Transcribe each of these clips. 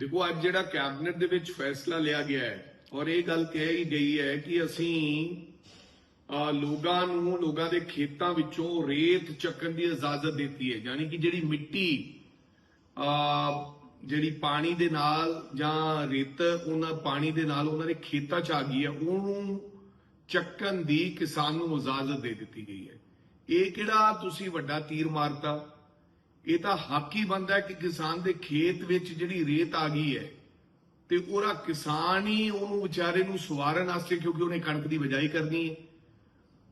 ਦੇਖੋ ਅੱਜ ਜਿਹੜਾ ਕੈਬਨਿਟ ਦੇ ਵਿੱਚ ਫੈਸਲਾ ਲਿਆ ਗਿਆ ਹੈ ਔਰ ਇਹ ਗੱਲ ਕਹੀ ਗਈ ਹੈ ਕਿ ਅਸੀਂ ਲੋਕਾਂ ਨੂੰ ਲੋਕਾਂ ਦੇ ਖੇਤਾਂ ਵਿੱਚੋਂ ਰੇਤ ਚੱਕਣ ਦੀ ਇਜਾਜ਼ਤ ਦਿੱਤੀ ਹੈ। ਯਾਨੀ ਕਿ ਜਿਹੜੀ ਮਿੱਟੀ ਅਹ, ਜਿਹੜੀ ਪਾਣੀ ਦੇ ਨਾਲ ਜਾਂ ਰੇਤ ਉਹਨਾਂ ਪਾਣੀ ਦੇ ਨਾਲ ਉਹਨਾਂ ਦੇ ਖੇਤਾਂ 'ਚ ਆ ਗਈ ਹੈ ਉਹਨੂੰ ਚੱਕਣ ਦੀ ਕਿਸਾਨ ਨੂੰ ਇਜਾਜ਼ਤ ਦੇ ਦਿੱਤੀ ਗਈ ਹੈ। ਇਹ ਕਿਹੜਾ ਤੁਸੀਂ ਵੱਡਾ ਤੀਰ ਮਾਰਤਾ? ਇਹ ਤਾਂ ਹੱਕ ਹੀ ਬਣਦਾ ਕਿ ਕਿਸਾਨ ਦੇ ਖੇਤ ਵਿੱਚ ਜਿਹੜੀ ਰੇਤ ਆ ਗਈ ਹੈ ਤੇ ਉਹਦਾ ਕਿਸਾਨ ਹੀ ਉਹਨੂੰ ਵਿਚਾਰੇ ਨੂੰ ਸਵਾਰਨ ਵਾਸਤੇ ਕਿਉਂਕਿ ਉਹਨੇ ਕਣਕ ਦੀ ਬਿਜਾਈ ਕਰਨੀ ਹੈ।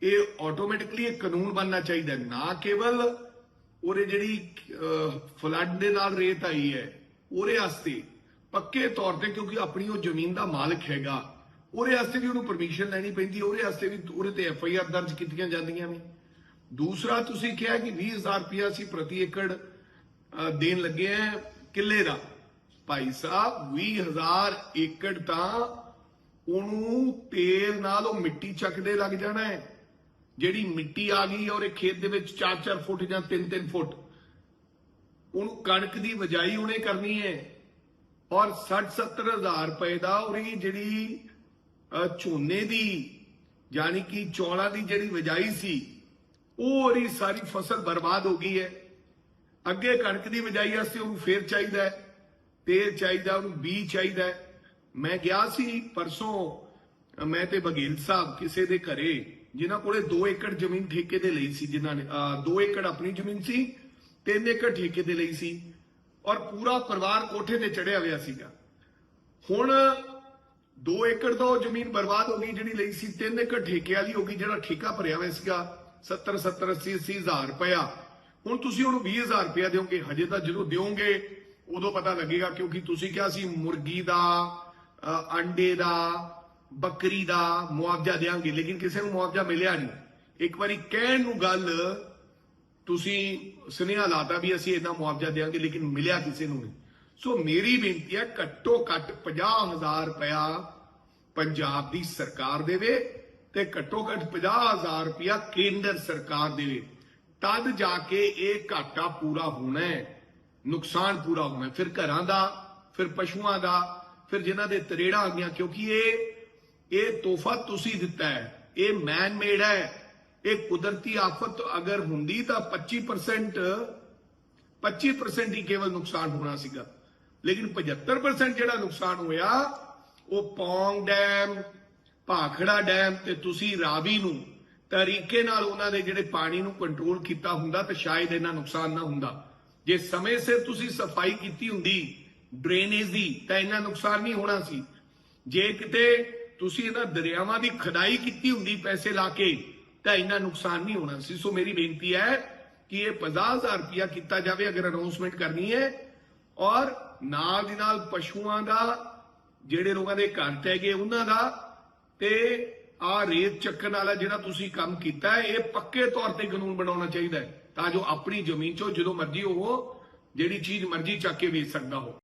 ਇਹ ਆਟੋਮੈਟਿਕਲੀ ਇੱਕ ਕਾਨੂੰਨ ਬਣਨਾ ਚਾਹੀਦਾ ਨਾ ਕੇਵਲ ਉਹਦੇ ਜਿਹੜੀ ਫਲੱਡ ਦੇ ਨਾਲ ਰੇਤ ਆਈ ਹੈ, ਉਹਦੇ ਵਾਸਤੇ ਪੱਕੇ ਤੌਰ ਤੇ ਕਿਉਂਕਿ ਆਪਣੀ ਉਹ ਜ਼ਮੀਨ ਦਾ ਮਾਲਕ ਹੈਗਾ, ਉਹਦੇ ਵਾਸਤੇ ਵੀ ਉਹਨੂੰ ਪਰਮਿਸ਼ਨ ਲੈਣੀ ਪੈਂਦੀ ਉਹਦੇ ਵਾਸਤੇ ਵੀ ਉਹਦੇ ਤੇ ਐਫ ਆਈ ਆਰ ਦਰਜ ਕੀਤੀਆਂ ਜਾਂਦੀਆਂ ਨੇ। ਦੂਸਰਾ ਤੁਸੀਂ ਕਿਹਾ ਕਿ 20000 ਰੁਪਇਆ ਸੀ ਪ੍ਰਤੀ ਏਕੜ ਦੇਣ ਲੱਗੇ ਆ ਕਿੱਲੇ ਦਾ। ਭਾਈ ਸਾਹਿਬ 20000 ਏਕੜ ਤਾਂ ਉਹਨੂੰ ਤੇਲ ਨਾਲ ਉਹ ਮਿੱਟੀ ਚੱਕਦੇ ਲੱਗ ਜਾਣਾ ਹੈ। ਜਿਹੜੀ ਮਿੱਟੀ ਆ ਗਈ ਔਰ ਇਹ ਖੇਤ ਦੇ ਵਿੱਚ 4-4 ਫੁੱਟ ਜਾਂ 3-3 ਫੁੱਟ, ਉਹਨੂੰ ਕਣਕ ਦੀ ਵਜਾਈ ਉਹਨੇ ਕਰਨੀ ਹੈ। ਔਰ 60-70 ਹਜ਼ਾਰ ਰੁਪਏ ਦਾ ਉਹਦੀ ਜਿਹੜੀ ਝੋਨੇ ਦੀ, ਯਾਨੀ ਕਿ ਚੌਲਾਂ ਦੀ ਜਿਹੜੀ ਵਜਾਈ ਸੀ ਉਹ ਉਹਦੀ ਸਾਰੀ ਫਸਲ ਬਰਬਾਦ ਹੋ ਗਈ ਹੈ। ਅੱਗੇ ਕਣਕ ਦੀ ਵਜਾਈ ਵਾਸਤੇ ਉਹਨੂੰ ਫੇਰ ਚਾਹੀਦਾ ਹੈ, ਤੇਲ ਚਾਹੀਦਾ, ਉਹਨੂੰ ਬੀਜ ਚਾਹੀਦਾ ਮੈਂ ਗਿਆ ਸੀ ਪਰਸੋਂ, ਮੈਂ ਤੇ ਬਗੇਲ ਸਾਹਿਬ ਕਿਸੇ ਦੇ ਘਰੇ, ਜਿਨ੍ਹਾਂ ਕੋਲੇ 2 ਏਕੜ ਜ਼ਮੀਨ ਠੇਕੇ ਦੇ ਲਈ ਸੀ, ਜਿਨ੍ਹਾਂ ਨੇ 2 ਏਕੜ ਆਪਣੀ ਜ਼ਮੀਨ ਸੀ 3 ਏਕੜ ਠੇਕੇ ਦੇ ਲਈ ਸੀ ਔਰ ਪੂਰਾ ਪਰਿਵਾਰ ਕੋਠੇ ਤੇ ਚੜਿਆ ਹੋਇਆ ਸੀਗਾ। ਹੁਣ 2 ਏਕੜ ਦਾ ਉਹ ਜ਼ਮੀਨ ਬਰਬਾਦ ਹੋ ਗਈ ਜਿਹੜੀ ਲਈ ਸੀ 3 ਏਕੜ ਠੇਕੇ ਵਾਲੀ ਹੋ ਗਈ ਜਿਹੜਾ ਠੇਕਾ ਭਰਿਆ ਹੋਇਆ ਸੀਗਾ। 70 70 80 80 ਹਜ਼ਾਰ ਰੁਪਇਆ। ਹੁਣ ਤੁਸੀਂ ਉਹਨੂੰ 20 ਹਜ਼ਾਰ ਰੁਪਇਆ ਦਿਓਗੇ। ਹਜੇ ਤਾਂ ਜਦੋਂ ਦਿਓਗੇ, ਉਦੋਂ ਪਤਾ ਲੱਗੇਗਾ ਕਿਉਂਕਿ ਤੁਸੀਂ ਕਿਹਾ ਸੀ ਮੁਰਗੀ ਦਾ ਅੰਡੇ ਦਾ, ਬੱਕਰੀ ਦਾ ਮੁਆਵਜ਼ਾ ਦੇਾਂਗੇ ਲੇਕਿਨ ਕਿਸੇ ਨੂੰ ਮੁਆਵਜ਼ਾ ਮਿਲਿਆ ਨਹੀਂ। ਇੱਕ ਵਾਰੀ ਕਹਿਣ ਨੂੰ ਗੱਲ, ਤੁਸੀਂ ਸੁਨੇਹਾ ਲਾਤਾ ਵੀ ਅਸੀਂ ਇੰਨਾ ਮੁਆਵਜ਼ਾ ਦੇਾਂਗੇ ਲੇਕਿਨ ਮਿਲਿਆ ਕਿਸੇ ਨੂੰ ਨਹੀਂ। ਸੋ ਮੇਰੀ ਬੇਨਤੀ ਹੈ ਘੱਟੋ ਘੱਟ 50000 ਰੁਪਇਆ ਪੰਜਾਬ ਦੀ ਸਰਕਾਰ ਦੇਵੇ ਤੇ ਘੱਟੋ ਘੱਟ 50000 ਰੁਪਇਆ ਕੇਂਦਰ ਸਰਕਾਰ ਦੇਵੇ ਤਦ ਜਾ ਕੇ ਇਹ ਘਾਟਾ ਪੂਰਾ ਹੋਣਾ ਹੈ, ਨੁਕਸਾਨ ਪੂਰਾ ਹੋਣਾ ਫਿਰ ਘਰਾਂ ਦਾ, ਫਿਰ ਪਸ਼ੂਆਂ ਦਾ, ਫਿਰ ਜਿਨ੍ਹਾਂ ਦੇ ਤਰੇੜਾਂ ਆ ਗਈਆਂ, ਕਿਉਂਕਿ ਇਹ ਇਹ ਤੋਹਫਾ ਤੁਸੀਂ ਦਿੱਤਾ ਹੈ, ਇਹ ਮੈਨ ਮੇਡ ਹੈ। ਇਹ ਕੁਦਰਤੀ ਆਫਤ ਅਗਰ ਹੁੰਦੀ ਤਾਂ 25% 25% ਹੀ ਕੇਵਲ ਨੁਕਸਾਨ ਹੋਣਾ ਸੀਗਾ। ਲੇਕਿਨ 75% ਜਿਹੜਾ ਨੁਕਸਾਨ ਹੋਇਆ, ਉਹ ਪੌਂਗ ਡੈਮ ਭਾਖੜਾ ਡੈਮ ਤੇ ਤੁਸੀਂ ਰਾਵੀ ਨੂੰ ਤਰੀਕੇ ਨਾਲ ਉਹਨਾਂ ਦੇ ਜਿਹੜੇ ਪਾਣੀ ਨੂੰ ਕੰਟਰੋਲ ਕੀਤਾ ਹੁੰਦਾ ਤਾਂ ਸ਼ਾਇਦ ਇਹਨਾਂ ਨੁਕਸਾਨ ਨਾ ਹੁੰਦਾ। ਜੇ ਸਮੇਂ ਸਿਰ ਤੁਸੀਂ ਸਫ਼ਾਈ ਕੀਤੀ ਹੁੰਦੀ ਡਰੇਨੇਜ ਦੀ, ਤਾਂ ਇੰਨਾ ਨੁਕਸਾਨ ਨਹੀਂ ਹੋਣਾ ਸੀ। ਜੇ ਕਿਤੇ ਤੁਸੀਂ ਇਹਨਾਂ ਦਰਿਆਵਾਂ ਦੀ ਖਦਾਈ ਕੀਤੀ ਹੁੰਦੀ ਪੈਸੇ ਲਾ ਕੇ, ਤਾਂ ਇੰਨਾ ਨੁਕਸਾਨ ਨਹੀਂ ਹੋਣਾ ਸੀ। ਸੋ ਮੇਰੀ ਬੇਨਤੀ ਹੈ ਕਿ ਇਹ 50000 ਰੁਪਇਆ ਕੀਤਾ ਜਾਵੇ, ਅਗਰ ਅਨਾਉਂਸਮੈਂਟ ਕਰਨੀ ਹੈ। ਔਰ ਨਾਲ ਦੀ ਨਾਲ ਪਸ਼ੂਆਂ ਦਾ, ਜਿਹੜੇ ਲੋਕਾਂ ਦੇ ਘਰ ਟਹਿ ਗਏ ਉਹਨਾਂ ਦਾ ਤੇ ਆ ਰੇਤ ਚੱਕਣ ਵਾਲਾ ਜਿਹੜਾ ਤੁਸੀਂ ਕੰਮ ਕੀਤਾ ਹੈ, ਇਹ ਪੱਕੇ ਤੌਰ ਤੇ ਕਾਨੂੰਨ ਬਣਾਉਣਾ ਚਾਹੀਦਾ ਹੈ, ਤਾਂ ਜੋ ਆਪਣੀ ਜ਼ਮੀਨ ਚੋਂ ਜਦੋਂ ਮਰਜ਼ੀ ਉਹ ਜਿਹੜੀ ਚੀਜ਼ ਮਰਜ਼ੀ ਚੱਕ ਕੇ ਵੇਚ ਸਕਦਾ ਹੋ।